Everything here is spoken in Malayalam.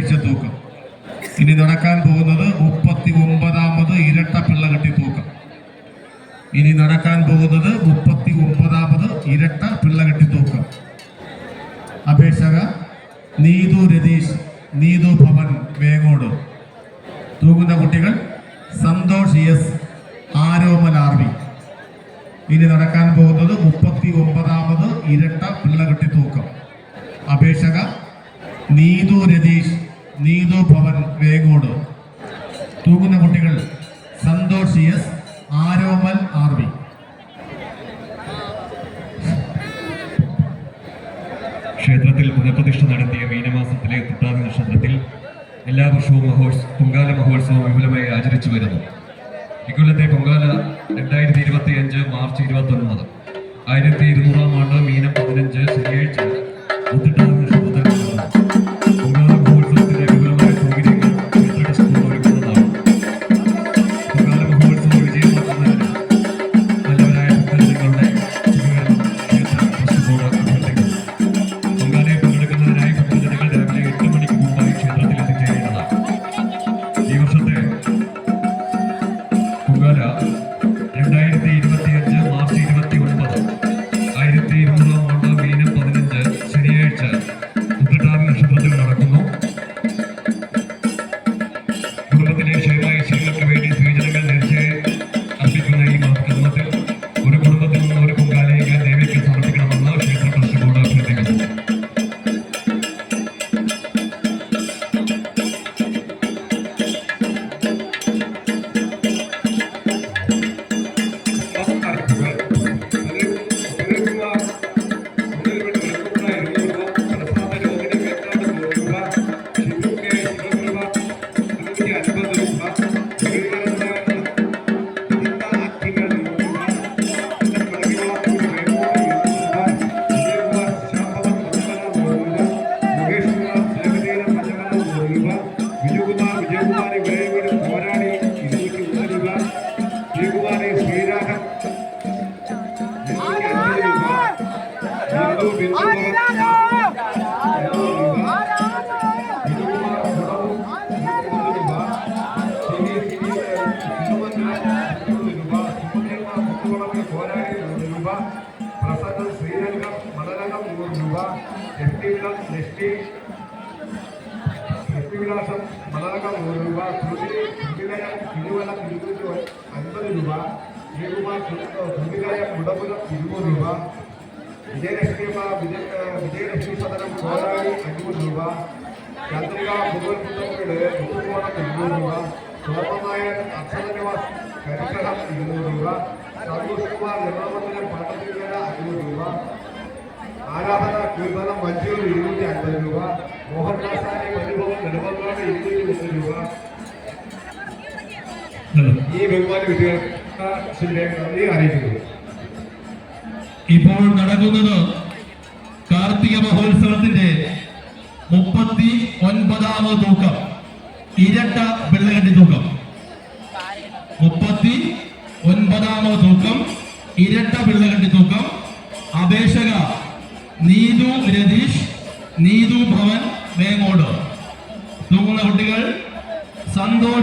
അപേക്ഷ തൂക്കം. ഇനി നടക്കാൻ പോകുന്നത് മുപ്പത്തി ഒമ്പതാമത് ഇരട്ട പിള്ള കെട്ടി തൂക്കം ഇനി നടക്കാൻ പോകുന്നത് മുപ്പത്തി ഒമ്പതാമത് ഇരട്ട പിള്ള കെട്ടി തൂക്കം അപേക്ഷക നീതു രതീഷ് നീതു ഭവൻ വേങ്ങോട്. തൂങ്ങുന്ന കുട്ടികൾ Santhosh S Aromal R V ഇനി നടക്കാൻ പോകുന്നത് മുപ്പത്തി ഒമ്പതാമത് ഇരട്ട പിള്ളകെട്ടി തൂക്കം അപേക്ഷക നീതു രതീഷ് നീതു ഭവൻ വേഗോട്. തൂങ്ങുന്ന കുട്ടികൾ Santhosh S Aromal R V. ക്ഷേത്രത്തിൽ പുനഃപ്രതിഷ്ഠ നടത്തിയ മീനമാസത്തിലെ തൃട്ടാതി നക്ഷത്രത്തിൽ എല്ലാ വർഷവും മഹോത്സ പൊങ്കാല മഹോത്സവം വിപുലമായി ആചരിച്ചു വരുന്നു. ഇക്കൊല്ലത്തെ പൊങ്കാല രണ്ടായിരത്തി ഇരുപത്തി അഞ്ച് മാർച്ച് ഇരുപത്തി ഒൻപത് ആയിരത്തി ഇരുന്നൂറാം ആണ്ട് ടി വിളം നെഷ്ടി എഫ് ടി വിലാസം മലരംഗം നൂറ് രൂപ തുമ്പിലയം തിരുവല്ല ഇരുന്നൂറ്റി അൻപത് രൂപ ജയകുമാർ തുമ്പിലയം മുടപുരം ഇരുന്നൂറ് രൂപ വിജയലക്ഷ്മിയമ്മ വിജയ വിജയലക്ഷ്മി സദനം പോരാളി അഞ്ഞൂറ് രൂപ ചന്ദ്രിക മുതൽ പുത്തമ്പേട് മുത്തുകോണം ഇരുന്നൂറ് രൂപ സോമനായർ അക്ഷരനിവാസ് കരിക്കടം ഇരുന്നൂറ് രൂപ സന്തോഷ് കുമാർ ജന്മമന്ദിരം പട്ടത്തിൽവേല അഞ്ഞൂറ് രൂപ ആരാധന കീർത്തനം വഞ്ചിയിൽ ഇരുന്നൂറ്റി അൻപത് രൂപ മോഹൻദാസാന്റെ പരിഭവം നെടുമങ്ങാട് ഇരുന്നൂറ്റി രൂപ. ഈ ബഹുമാന വിദ്യാർത്ഥി അറിയിക്കുന്നത് ഇപ്പോൾ നടക്കുന്നത് കാർത്തിക മഹോത്സവത്തിന്റെ മുപ്പത്തി ഒൻപതാമത് തൂക്കം ഇരട്ട വെള്ളകണ്ടി തൂക്കം. മുപ്പത്തി ഒൻപതാമത് തൂക്കം ഇരട്ട വെള്ളകണ്ടി തൂക്കം. നീതു രതീഷ് നീതു ഭവൻ വേങ്ങോട് നോക്കുന്ന കുട്ടികൾ സന്തോഷ്